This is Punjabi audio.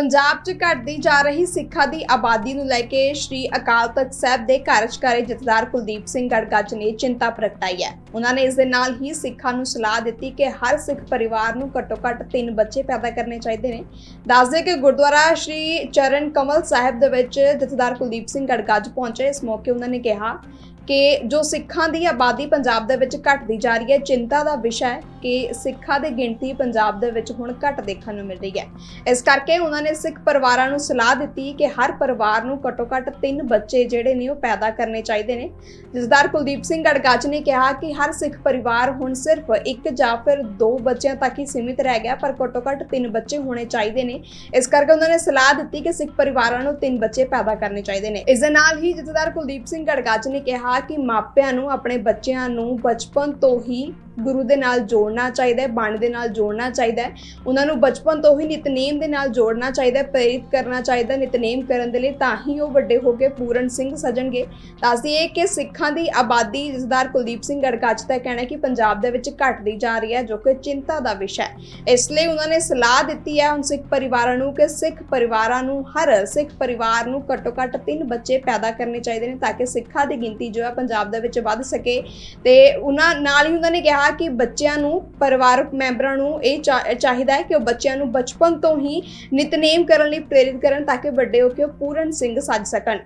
ਪੰਜਾਬ 'ਚ ਘਟਦੀ ਜਾ ਰਹੀ ਸਿੱਖਾਂ ਦੀ ਆਬਾਦੀ ਨੂੰ ਲੈ ਕੇ ਸ਼੍ਰੀ ਅਕਾਲ ਤਖਤ ਸਾਹਿਬ ਦੇ ਕਾਰਜਕਾਰੀ ਜਥੇਦਾਰ ਕੁਲਦੀਪ ਸਿੰਘ ਗੜਗੱਜ ਨੇ ਚਿੰਤਾ ਪ੍ਰਗਟਾਈ ਹੈ। ਉਹਨਾਂ ਨੇ ਇਸ ਦੇ ਨਾਲ ਹੀ ਸਿੱਖਾਂ ਨੂੰ ਸਲਾਹ ਦਿੱਤੀ ਕਿ ਹਰ ਸਿੱਖ ਪਰਿਵਾਰ ਨੂੰ ਘੱਟੋ-ਘੱਟ ਤਿੰਨ ਬੱਚੇ ਪੈਦਾ ਕਰਨੇ ਚਾਹੀਦੇ ਨੇ। ਦੱਸਦੇ ਕਿ ਗੁਰਦੁਆਰਾ ਸ਼੍ਰੀ ਚਰਨ ਕਮਲ ਸਾਹਿਬ ਦੇ ਵਿੱਚ ਜਥੇਦਾਰ ਕੁਲਦੀਪ ਸਿੰਘ ਗੜਗੱਜ ਪਹੁੰਚੇ। ਇਸ ਮੌਕੇ ਉਹਨਾਂ ਨੇ ਕਿਹਾ ਕਿ ਜੋ ਸਿੱਖਾਂ ਦੀ ਆਬਾਦੀ ਪੰਜਾਬ ਦੇ ਵਿੱਚ ਘਟਦੀ ਜਾ ਰਹੀ ਹੈ, ਚਿੰਤਾ ਦਾ ਵਿਸ਼ਾ ਹੈ ਕਿ ਸਿੱਖਾਂ ਦੀ ਗਿਣਤੀ ਪੰਜਾਬ ਦੇ ਵਿੱਚ ਹੁਣ ਘਟ ਦੇਖਣ ਨੂੰ ਮਿਲ ਰਹੀ ਹੈ। ਇਸ ਕਰਕੇ ਉਹਨਾਂ ਨੇ ਸਿੱਖ ਪਰਿਵਾਰਾਂ ਨੂੰ ਸਲਾਹ ਦਿੱਤੀ ਕਿ ਹਰ ਪਰਿਵਾਰ ਨੂੰ ਘੱਟੋ-ਘੱਟ ਤਿੰਨ ਬੱਚੇ ਜਿਹੜੇ ਨੇ ਉਹ ਪੈਦਾ ਕਰਨੇ ਚਾਹੀਦੇ ਨੇ। ਜਸਦਾਰ ਕੁਲਦੀਪ ਸਿੰਘ ਗੜਗੱਜ ਨੇ ਕਿਹਾ ਕਿ ਹਰ ਸਿੱਖ ਪਰਿਵਾਰ ਹੁਣ ਸਿਰਫ ਇੱਕ ਜਾਂ ਫਿਰ ਦੋ ਬੱਚਿਆਂ ਤੱਕ ਹੀ ਸੀਮਿਤ ਰਹਿ ਗਿਆ, ਪਰ ਘੱਟੋ-ਘੱਟ ਤਿੰਨ ਬੱਚੇ ਹੋਣੇ ਚਾਹੀਦੇ ਨੇ। ਇਸ ਕਰਕੇ ਉਹਨਾਂ ਨੇ ਸਲਾਹ ਦਿੱਤੀ ਕਿ ਸਿੱਖ ਪਰਿਵਾਰਾਂ ਨੂੰ ਤਿੰਨ ਬੱਚੇ ਪੈਦਾ ਕਰਨੇ ਚਾਹੀਦੇ ਨੇ। ਇਸ ਦੇ ਨਾਲ ਹੀ ਜਥੇਦਾਰ ਕੁਲਦੀਪ ਸਿੰਘ ਗੜਗੱਜ ਨੇ ਕਿਹਾ ਕਿ ਮਾਪਿਆਂ ਨੂੰ ਆਪਣੇ ਬੱਚਿਆਂ ਨੂੰ ਬਚਪਨ ਤੋਂ ਹੀ ਗੁਰੂ ਦੇ ਨਾਲ ਜੋੜਨਾ ਚਾਹੀਦਾ ਹੈ, ਬਾਣੀ ਦੇ ਨਾਲ ਜੋੜਨਾ ਚਾਹੀਦਾ ਹੈ। ਉਹਨਾਂ ਨੂੰ ਬਚਪਨ ਤੋਂ ਹੀ ਨਿਤਨੇਮ ਦੇ ਨਾਲ ਜੋੜਨਾ ਚਾਹੀਦਾ ਹੈ, ਪ੍ਰੇਰਿਤ ਕਰਨਾ ਚਾਹੀਦਾ ਨਿਤਨੇਮ ਕਰਨ ਦੇ ਲਈ, ਤਾਂ ਹੀ ਉਹ ਵੱਡੇ ਹੋ ਕੇ ਪੂਰਨ ਸਿੰਘ ਸਜਣਗੇ। ਦੱਸਦੀ ਹੈ ਕਿ ਸਿੱਖਾਂ ਦੀ ਆਬਾਦੀ, ਜਸਦਾਰ ਕੁਲਦੀਪ ਸਿੰਘ ਗੜਗੱਜ ਦਾ ਕਹਿਣਾ ਕਿ ਪੰਜਾਬ ਦੇ ਵਿੱਚ ਘਟਦੀ ਜਾ ਰਹੀ ਹੈ, ਜੋ ਕਿ ਚਿੰਤਾ ਦਾ ਵਿਸ਼ਾ ਹੈ। ਇਸ ਲਈ ਉਹਨਾਂ ਨੇ ਸਲਾਹ ਦਿੱਤੀ ਹੈ ਹੁਣ ਸਿੱਖ ਪਰਿਵਾਰਾਂ ਨੂੰ ਕਿ ਸਿੱਖ ਪਰਿਵਾਰਾਂ ਨੂੰ ਹਰ ਸਿੱਖ ਪਰਿਵਾਰ ਨੂੰ ਘੱਟੋ ਘੱਟ ਤਿੰਨ ਬੱਚੇ ਪੈਦਾ ਕਰਨੇ ਚਾਹੀਦੇ ਨੇ, ਤਾਂ ਕਿ ਸਿੱਖਾਂ ਦੀ ਗਿਣਤੀ ਜੋ ਹੈ ਪੰਜਾਬ ਦੇ ਵਿੱਚ ਵੱਧ ਸਕੇ। ਤੇ ਉਹਨਾਂ ਨਾਲ ਹੀ ਉਹਨਾਂ ਨੇ ਕਿਹਾ ਕਿ ਬੱਚਿਆਂ ਨੂੰ, ਪਰਿਵਾਰਕ ਮੈਂਬਰਾਂ ਨੂੰ ਇਹ ਚਾ- ਚਾਹੀਦਾ ਹੈ ਕਿ ਉਹ ਬੱਚਿਆਂ ਨੂੰ ਬਚਪਨ ਤੋਂ ਹੀ ਨਿਤਨੇਮ ਕਰਨ ਲਈ ਪ੍ਰੇਰਿਤ ਕਰਨ ਤਾਂ ਕਿ ਵੱਡੇ ਹੋ ਕੇ ਉਹ ਪੂਰਨ ਸਿੰਘ ਸੱਜ ਸਕਣ।